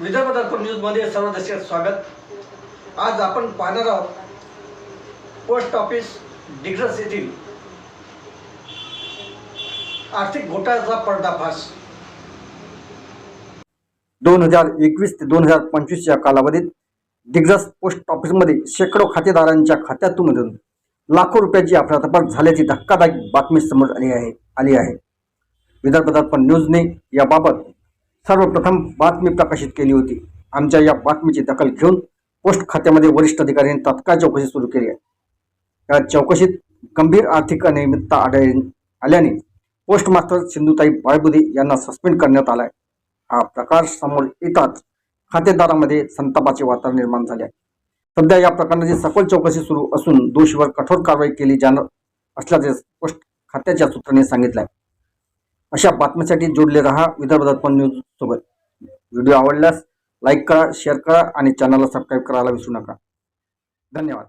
विदर्भ दर्पण न्यूजमध्ये सर्व दर्शक स्वागत. आज आपण पाहणार आहोत पोस्ट ऑफिस डिग्रस येथील आर्थिक घोटाळ्याचा पर्दाफाश. दोन हजार एकवीस ते दोन हजार पंचवीस या कालावधीत दिग्रस पोस्ट ऑफिसमध्ये शेकडो खातेदारांच्या खात्यातून लाखो रुपयाची अफरातफर झाल्याची धक्कादायक बातमी समोर आली आहे आली आहे. विदर्भ दर्पण न्यूजने याबाबत सर्वप्रथम बातमी प्रकाशित केली होती. आमच्या या बातमीची दखल घेऊन पोस्ट खात्यामध्ये वरिष्ठ अधिकाऱ्यांनी तात्काळ चौकशी सुरू केली आहे. या चौकशीत गंभीर आर्थिक अनियमितता आढळ आल्याने पोस्ट मास्टर सिंधुताई बाळबुदे यांना सस्पेंड करण्यात आलाय हा प्रकार समोर येताच खातेदारामध्ये संतापाचे वातावरण निर्माण झाले आहे. सध्या या प्रकरणाची सखोल चौकशी सुरू असून दोषीवर कठोर कारवाई केली जाणार असल्याचे पोस्ट खात्याच्या सूत्रांनी सांगितलं आहे. अशा बातम्यासाठी जोडले रहा विदर्भ दर्पण न्यूज सोबत. व्हिडिओ आवडल्यास लाईक करा शेअर करा आणि चॅनलला सबस्क्राईब करायला विसरू नका. धन्यवाद.